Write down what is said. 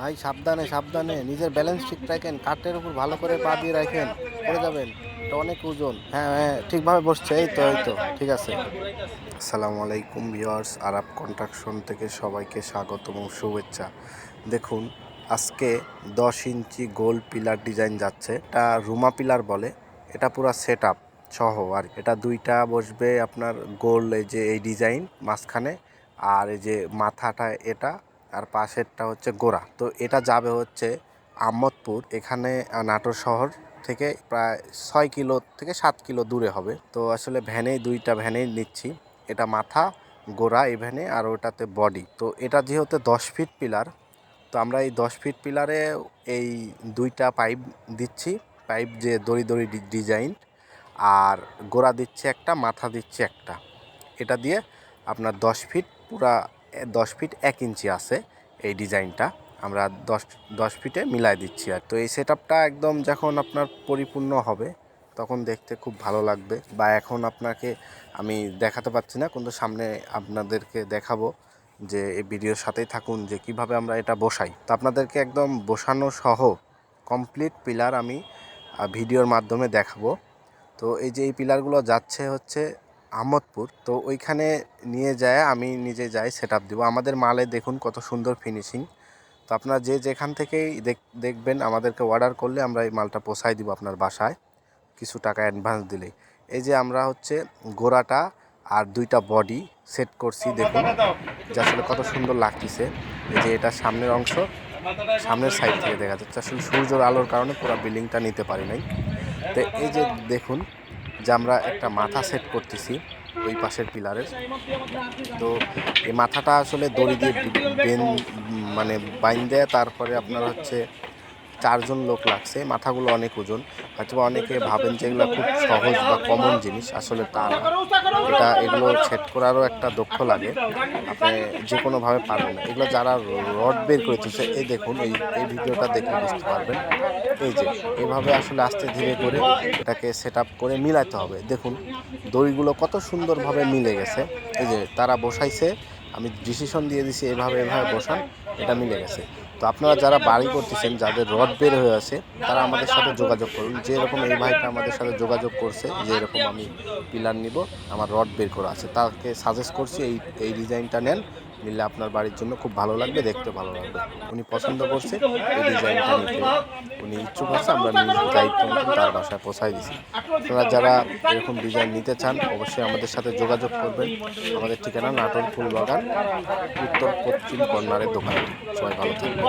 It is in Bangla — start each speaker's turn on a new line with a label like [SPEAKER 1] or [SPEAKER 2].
[SPEAKER 1] ভাই, সাবধানে সাবধানে। নিজের ব্যালেন্স ঠিক রাখেন, কাঠের উপর ভালো করে পা দিয়ে রাখেন, পড়ে যাবেন। এটা অনেক ওজন। হ্যাঁ হ্যাঁ ঠিকভাবে বসছে, এই তো এই তো, ঠিক আছে। আসসালামু আলাইকুম ভিউয়ার্স, আরব কন্ট্রাকশন থেকে সবাইকে স্বাগত এবং শুভেচ্ছা। দেখুন, আজকে দশ ইঞ্চি গোল পিলার ডিজাইন যাচ্ছে। এটা রুমা পিলার বলে, এটা পুরো সেট আপ সহ, আর এটা দুইটা বসবে আপনার গোল, এই যে, এই ডিজাইন মাঝখানে, আর এই যে মাথাটা, এটা আর পাশেরটা হচ্ছে গোড়া। তো এটা যাবে হচ্ছে আহমদপুর। এখানে নাটোর শহর থেকে প্রায় ছয় কিলো থেকে সাত কিলো দূরে হবে। তো আসলে ভ্যানে, দুইটা ভ্যানেই নিচ্ছি। এটা মাথা, গোড়া এই ভ্যানে আর ওটাতে বডি। তো এটা যেহেতু দশ ফিট পিলার, তো আমরা এই দশ ফিট পিলারে এই দুইটা পাইপ দিচ্ছি। পাইপ যে দড়ি দড়ি ডিজাইন আর গোড়া দিচ্ছে একটা, মাথা দিচ্ছে একটা। এটা দিয়ে আপনার দশ ফিট পুরা দশ ফিট এক ইঞ্চি আছে এই ডিজাইনটা। আমরা দশ দশ ফিটে মিলাই দিচ্ছি আর। তো এই সেট একদম যখন আপনার পরিপূর্ণ হবে, তখন দেখতে খুব ভালো লাগবে। বা এখন আপনাকে আমি দেখাতে পাচ্ছি না, কিন্তু সামনে আপনাদেরকে দেখাবো যে এই ভিডিওর সাথেই থাকুন যে কীভাবে আমরা এটা বসাই। তো আপনাদেরকে একদম বসানো সহ কমপ্লিট পিলার আমি ভিডিওর মাধ্যমে দেখাবো। তো এই যে এই পিলারগুলো যাচ্ছে হচ্ছে আহমদপুর। তো ওইখানে নিয়ে যায়, আমি নিজে যাই সেট আপ দিব। আমাদের মালে দেখুন কত সুন্দর ফিনিশিং তো আপনারা যে যেখান থেকেই দেখ- দেখবেন আমাদেরকে অর্ডার করলে আমরা এই মালটা পোষাই দিব আপনার বাসায়। কিছু টাকা অ্যাডভান্স দিলেই। এই যে আমরা হচ্ছে গোড়াটা আর দুইটা বডি সেট করছি, দেখুন। যে আসলে কত সুন্দর লাগতেছে। এই যে এটা সামনের অংশ, সামনের সাইড থেকে দেখা যাচ্ছে। আসলে সূর্যের আলোর কারণে পুরো বিল্ডিংটা নিতে পারি নাই। তো এই যে দেখুন যে আমরা একটা মাথা সেট করতেছি ওই পাশের পিলারের তো এই মাথাটা আসলে দড়ি দিয়ে মানে বাইন দেয়, তারপরে আপনার হচ্ছে চারজন লোক লাগছে, মাথাগুলো অনেক ওজন। হয়তো বা অনেকে ভাবেন যে এগুলো খুব সহজ বা কমন জিনিস, আসলে তা না। এটা, এগুলো সেট করারও একটা দক্ষ লাগে। আপনি যে কোনোভাবে পারবেন না। এগুলো যারা রড বের করে তুলছে, এই দেখুন, এই এই ভিডিওটা দেখে বুঝতে পারবেন। এই যে এইভাবে আসলে আস্তে ধীরে করে এটাকে সেট করে মিলাতে হবে। দেখুন, দড়িগুলো কত সুন্দরভাবে মিলে গেছে। এই যে, তারা বসাইছে, আমি ডিসিশন দিয়ে দিছি, এভাবে এভাবে বসান, এটা মিলে গেছে। তো আপনারা যারা বাড়ি করতেছেন, যাদের রড বের হয়ে আছে, তারা আমাদের সাথে যোগাযোগ করুন। যেরকম এই ভাইটা আমাদের সাথে যোগাযোগ করছে, যে এরকম আমি পিলার নিব, আমার রড বের করা আছে, তাকে সাজেস্ট করছি এই এই ডিজাইনটা নেন। নিলে আপনার বাড়ির জন্য খুব ভালো লাগবে, দেখতে ভালো লাগবে। উনি পছন্দ করছে, এই ডিজাইনটা নিতে। উনি ইচ্ছুক আছে, আমরা নিজ দায়িত্ব তার বাসায় পৌঁছাই দিছি। আপনারা যারা এরকম ডিজাইন নিতে চান, অবশ্যই আমাদের সাথে যোগাযোগ করবেন। আমাদের ঠিকানা নাটোর ফুলবাগান, উত্তর পশ্চিম কর্নারের দোকান। সবাই ভালো থাকবেন।